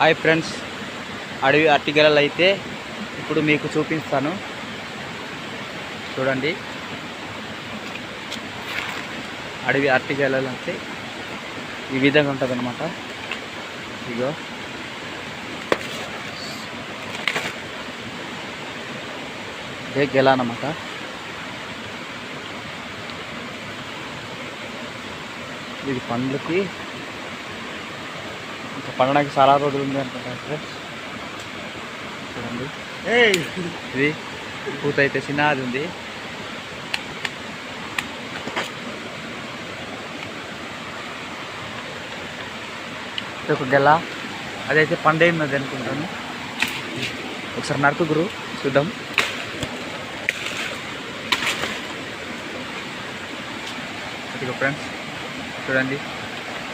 Hi friends. అడవి అట్టిగెలలు అయితే ఇప్పుడు మీకు చూపిస్తాను. చూడండి. అడవి అట్టిగెలలు అంటే ఈ విధంగా ఉంటుంది అనమాట ఇగో. ఇదే గెల అన్నమాట. ఇది పండ్లకి ఇంకా పండడానికి చాలా రోజులు ఉంది అనుకుంటా ఫ్రెండ్స్ చూడండి. ఇది పూత అయితే చిన్నది ఉంది. ఒక గెల. అదైతే పండైంది అనుకుంటాను. ఒకసారి నరకు గురు చూద్దాం. ఇదిగో ఫ్రెండ్స్ చూడండి.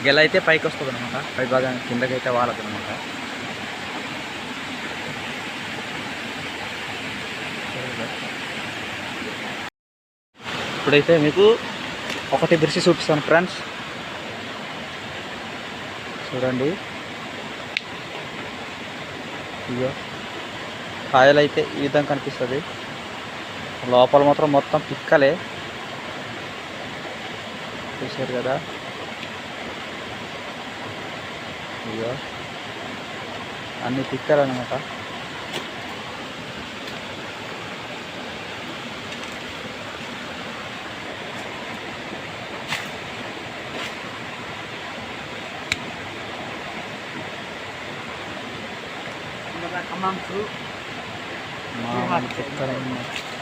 గెల అయితే పైకి వస్తుంది అనమాట పై భాగం కిందకైతే వాలదు అనమాట ఇప్పుడైతే మీకు ఒకటి బిరిసి చూపిస్తాను ఫ్రెండ్స్ చూడండి. ఇయ్యో కాయలు అయితే ఈ విధంగా కనిపిస్తుంది. లోపల మాత్రం మొత్తం పిక్కలే. చూసారు కదా? ఇయ్యో అన్ని పిక్కలు అనమాట మా పిక్కలు అన్నమాట.